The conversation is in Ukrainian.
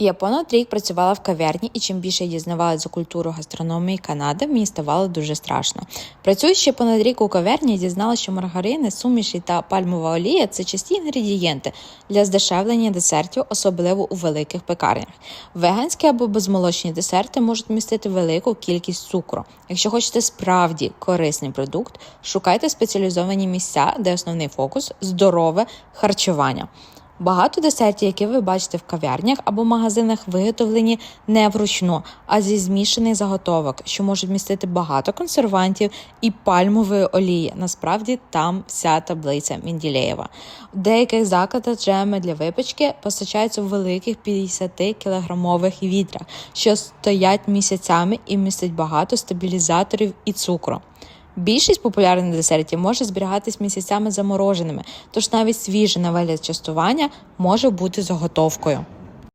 Я понад рік працювала в кав'ярні, і чим більше я дізнавалася за культуру гастрономії Канади, мені ставало дуже страшно. Працюючи понад рік у кав'ярні, я дізналася, що маргарини, суміші та пальмова олія це часті інгредієнти для здешевлення десертів, особливо у великих пекарнях. Веганські або безмолочні десерти можуть містити велику кількість цукру. Якщо хочете справді корисний продукт, шукайте спеціалізовані місця, де основний фокус здорове харчування. Багато десертів, які ви бачите в кав'ярнях або магазинах, виготовлені не вручну, а зі змішаних заготовок, що можуть містити багато консервантів і пальмової олії. Насправді там вся таблиця Мінділеєва. У деяких закладах джеми для випічки постачаються в великих 50-кілограмових відрах, що стоять місяцями і містять багато стабілізаторів і цукру. Більшість популярних десертів може зберігатись місяцями замороженими, тож навіть свіже на частування може бути заготовкою.